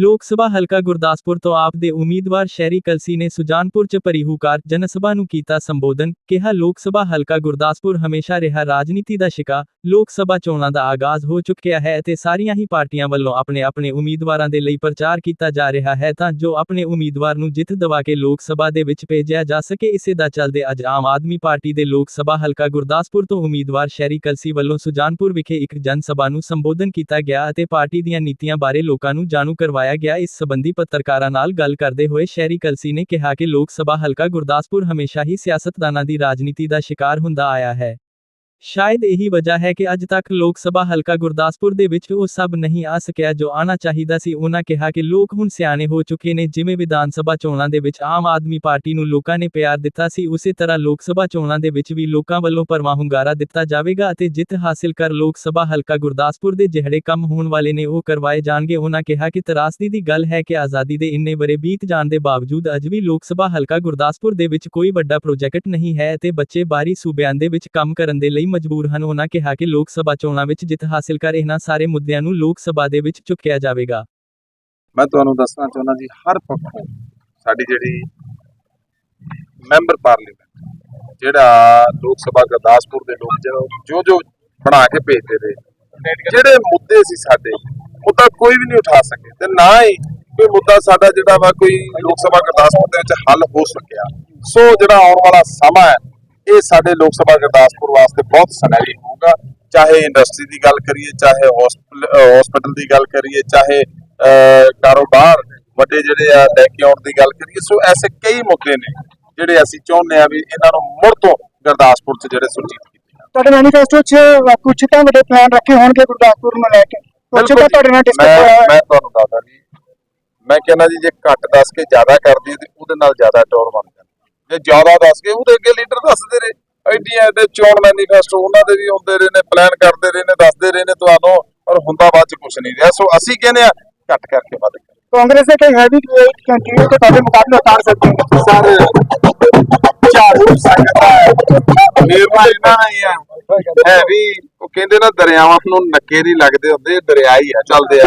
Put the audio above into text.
ਲੋਕ ਸਭਾ ਹਲਕਾ ਗੁਰਦਾਸਪੁਰ ਤੋਂ ਆਪ ਦੇ ਉਮੀਦਵਾਰ ਸ਼ਹਿਰੀ ਕਲਸੀ ਨੇ ਸੁਜਾਨਪੁਰ ਚ ਭਰੀ ਹੁਕਾਰ ਨੂੰ ਕੀਤਾ ਸੰਬੋਧਨ, ਕਿਹਾ ਲੋਕ ਸਭਾ ਹਲਕਾ ਗੁਰਦਾਸਪੁਰ ਹਮੇਸ਼ਾ ਰਿਹਾ ਰਾਜਨੀਤੀ ਦਾ ਸ਼ਿਕਾ, ਲੋਕ ਸਭਾ ਚੋਣਾਂ ਦਾ ਆਗਾਜ਼ ਹੋ ਚੁੱਕਿਆ ਹੈ ਅਤੇ ਸਾਰੀਆਂ ਹੀ ਪਾਰਟੀਆਂ ਵੱਲੋਂ ਆਪਣੇ ਆਪਣੇ ਉਮੀਦਵਾਰਾਂ ਦੇ ਲਈ ਪ੍ਰਚਾਰ ਕੀਤਾ ਜਾ ਰਿਹਾ ਹੈ ਤਾਂ ਜੋ ਆਪਣੇ ਉਮੀਦਵਾਰ ਨੂੰ ਜਿੱਤ ਦਿਵਾ ਕੇ ਲੋਕ ਸਭਾ ਦੇ ਵਿੱਚ ਭੇਜਿਆ ਜਾ ਸਕੇ, ਇਸੇ ਦਾ ਚੱਲਦੇ ਅੱਜ ਆਮ ਆਦਮੀ ਪਾਰਟੀ ਦੇ ਲੋਕ ਸਭਾ ਹਲਕਾ ਗੁਰਦਾਸਪੁਰ ਤੋਂ ਉਮੀਦਵਾਰ ਸ਼ਹਿਰੀ ਕਲਸੀ ਵੱਲੋਂ ਸੁਜਾਨਪੁਰ ਵਿਖੇ ਇੱਕ ਜਨ ਸਭਾ ਨੂੰ ਸੰਬੋਧਨ ਕੀਤਾ ਗਿਆ ਅਤੇ ਪਾਰਟੀ ਦੀਆਂ ਨੀਤੀਆਂ ਬਾਰੇ ਲੋਕਾਂ ਨੂੰ ਜਾਣੂ ਕਰਵਾਇਆ ਗਿਆ। ਇਸ ਸਬੰਧੀ ਪੱਤਰਕਾਰਾਂ ਨਾਲ ਗੱਲ ਕਰਦੇ ਹੋਏ ਸ਼ਹਿਰੀ ਕਲਸੀ ਨੇ ਕਿਹਾ ਕਿ ਲੋਕ ਸਭਾ ਹਲਕਾ ਗੁਰਦਾਸਪੁਰ ਹਮੇਸ਼ਾ ਹੀ ਸਿਆਸਤਦਾਨਾਂ ਦੀ ਰਾਜਨੀਤੀ ਦਾ ਸ਼ਿਕਾਰ ਹੁੰਦਾ ਆਇਆ ਹੈ। ਸ਼ਾਇਦ ਇਹੀ ਵਜ੍ਹਾ ਹੈ ਕਿ ਅੱਜ ਤੱਕ ਲੋਕ ਸਭਾ ਹਲਕਾ ਗੁਰਦਾਸਪੁਰ ਦੇ ਵਿੱਚ ਉਹ ਸਭ ਨਹੀਂ ਆ ਸਕਿਆ ਜੋ ਆਣਾ ਚਾਹੀਦਾ ਸੀ। ਉਹਨਾਂ ਕਿਹਾ ਕਿ ਲੋਕ ਹੁਣ ਸਿਆਣੇ ਹੋ ਚੁੱਕੇ ਨੇ, ਜਿਵੇਂ ਵਿਧਾਨ ਸਭਾ ਚੋਣਾਂ ਦੇ ਵਿੱਚ ਆਮ ਆਦਮੀ ਪਾਰਟੀ ਨੂੰ ਲੋਕਾਂ ਨੇ ਪਿਆਰ ਦਿੱਤਾ ਸੀ, ਉਸੇ ਤਰ੍ਹਾਂ ਲੋਕ ਸਭਾ ਚੋਣਾਂ ਦੇ ਵਿੱਚ ਵੀ ਲੋਕਾਂ ਵੱਲੋਂ ਪਰਮਾ ਹੁੰਗਾਰਾ ਦਿੱਤਾ ਜਾਵੇਗਾ ਅਤੇ ਜਿੱਤ ਹਾਸਿਲ ਕਰ ਲੋਕ ਸਭਾ ਹਲਕਾ ਗੁਰਦਾਸਪੁਰ ਦੇ ਜਿਹੜੇ ਕੰਮ ਹੋਣ ਵਾਲੇ ਨੇ ਉਹ ਕਰਵਾਏ ਜਾਣਗੇ। ਉਹਨਾਂ ਕਿਹਾ ਕਿ ਤਰਾਸਦੀ ਦੀ ਗੱਲ ਹੈ ਕਿ ਆਜ਼ਾਦੀ ਦੇ ਇੰਨੇ ਬਰੇ ਬੀਤ ਜਾਣ ਦੇ ਬਾਵਜੂਦ ਅੱਜ ਵੀ ਲੋਕ ਸਭਾ ਹਲਕਾ ਗੁਰਦਾਸਪੁਰ ਦੇ ਵਿੱਚ ਕੋਈ ਵੱਡਾ ਪ੍ਰੋਜੈਕਟ ਨਹੀਂ ਹੈ ਅਤੇ ਬੱਚੇ ਬਾਰੀ ਸੂਬਿਆਂ ਦੇ ਵਿੱਚ ਕੰਮ ਕਰਨ ਦੇ ਲਈ ਮਜਬੂਰ ਹਨ। ਉਹਨਾਂ ਕਿਹਾ ਕਿ ਲੋਕ ਸਭਾ ਚੋਣਾਂ ਵਿੱਚ ਜਿੱਤ ਹਾਸਿਲ ਕਰ ਇਹਨਾਂ ਸਾਰੇ ਮੁੱਦਿਆਂ ਨੂੰ ਲੋਕ ਸਭਾ ਦੇ ਵਿੱਚ ਚੁੱਕਿਆ ਜਾਵੇਗਾ। ਮੈਂ ਤੁਹਾਨੂੰ ਦੱਸਣਾ ਚਾਹੁੰਦਾ ਜੀ, ਹਰ ਪੱਖੋਂ ਸਾਡੀ ਜਿਹੜੀ ਮੈਂਬਰ ਪਾਰਲੀਮੈਂਟ, ਜਿਹੜਾ ਲੋਕ ਸਭਾ ਗੁਰਦਾਸਪੁਰ ਦੇ ਲੋਕ ਜੋ ਜੋ ਬਣਾ ਕੇ ਭੇਜਦੇ ਰਹੇ, ਜਿਹੜੇ ਮੁੱਦੇ ਸੀ ਸਾਡੇ, ਮੁੱਦਾ ਕੋਈ ਵੀ ਨਹੀਂ ਉਠਾ ਸਕੇ ਤੇ ਨਾ ਹੀ ਕੋਈ ਮੁੱਦਾ ਸਾਡਾ ਜਿਹੜਾ ਵਾ ਕੋਈ ਲੋਕ ਸਭਾ ਗੁਰਦਾਸਪੁਰ ਦੇ ਵਿੱਚ ਹੱਲ ਹੋ ਸਕਿਆ। ਸੋ ਜਿਹੜਾ ਆਉਣ ਵਾਲਾ ਸਮਾਂ ਹੈ ਇਹ ਸਾਡੇ ਲੋਕ ਸਭਾ ਗੁਰਦਾਸਪੁਰ ਵਾਸਤੇ ਬਹੁਤ ਸੁਨਹਿਰੀ ਹੋਊਗਾ। ਚਾਹੇ ਇੰਡਸਟਰੀ ਦੀ ਗੱਲ ਕਰੀਏ ਚਾਹੇ ਹਸਪੀਟਲ ਦੀ ਗੱਲ ਕਰੀਏ ਚਾਹੇ ਕਾਰੋਬਾਰ ਵੱਡੇ ਜਿਹੜੇ ਆ ਲੈ ਕੇ ਆਉਣ ਦੀ ਗੱਲ ਕਰੀਏ ਸੋ ਐਸੇ ਕਈ ਮੁੱਦੇ ਨੇ ਜਿਹੜੇ ਅਸੀਂ ਚਾਹੁੰਦੇ ਆ ਵੀ ਇਹਨਾਂ ਨੂੰ ਮੁੜ ਤੋਂ ਗੁਰਦਾਸਪੁਰ 'ਚ ਜਿਹੜੇ ਸੁਰਜੀਤ ਕੀਤੇ। ਤੁਹਾਡੇ ਮੈਨੀਫੈਸਟੋ 'ਚ ਕੁਝ ਤਾਂ ਵੱਡੇ ਪਲਾਨ ਰੱਖੇ ਹੋਣਗੇ ਗੁਰਦਾਸਪੁਰ ਨੂੰ ਲੈ ਕੇ। ਕੁਝ ਤਾਂ ਤੁਹਾਡੇ ਨਾਲ ਡਿਸਕਸ ਹੋਇਆ ਹੈ। ਮੈਂ ਤੁਹਾਨੂੰ ਦੱਸਦਾ ਜੀ। ਮੈਂ ਕਹਿੰਦਾ ਜੀ ਜੇ ਘੱਟ ਦੱਸ ਕੇ ਜ਼ਿਆਦਾ ਕਰਦੀ ਤੇ ਉਹਦੇ ਨਾਲ ਜ਼ਿਆਦਾ ਟੌਰ ਬਣ ਜਾਂਦਾ ਜੇ ਜ਼ਿਆਦਾ ਦੱਸ ਕੇ ਉਹਦੇ ਅੱਗੇ ਲੀਡਰ ਦੱਸਦੇ ਰਹੇ ਐਡੀਆਂ ਐਡੇ ਚੋਣ ਮੈਨੀਫੈਸਟੋ ਉਹਨਾਂ ਦੇ ਵੀ ਹੁੰਦੇ ਰਹੇ ਨੇ ਪਲਾਨ ਕਰਦੇ ਰਹੇ ਨੇ ਦੱਸਦੇ ਰਹੇ ਨੇ ਤੁਹਾਨੂੰ ਪਰ ਹੁੰਦਾ ਬਾਅਦ ਚ ਕੁਝ ਨਹੀਂ। ਰਿਹਾ ਸੋ ਅਸੀਂ ਕਹਿੰਦੇ ਆ ਘੱਟ ਕਰਕੇ ਵੱਧ ਕਾਂਗਰਸ ਦੇ ਕਈ ਹੈਵੀ ਕੰਟਰੀ ਤੇ ਤੁਹਾਡੇ ਮੁਕਾਬਲੇ ਉਤਾਰ ਸਕਦੇ ਨੇ। ਸਰ ਝਾੜੂ ਸੰਗਤ ਮੇਰਵਾ ਇਹਨਾਂ ਨਹੀਂ ਆ ਹੈ। ਵੀ ਉਹ ਕਹਿੰਦੇ ਨਾ ਦਰਿਆਵਾਂ ਨੂੰ ਨੱਕੇ ਨਹੀਂ ਲੱਗਦੇ ਹੁੰਦੇ ਦਰਿਆ ਹੀ ਆ ਚੱਲਦੇ ਆ।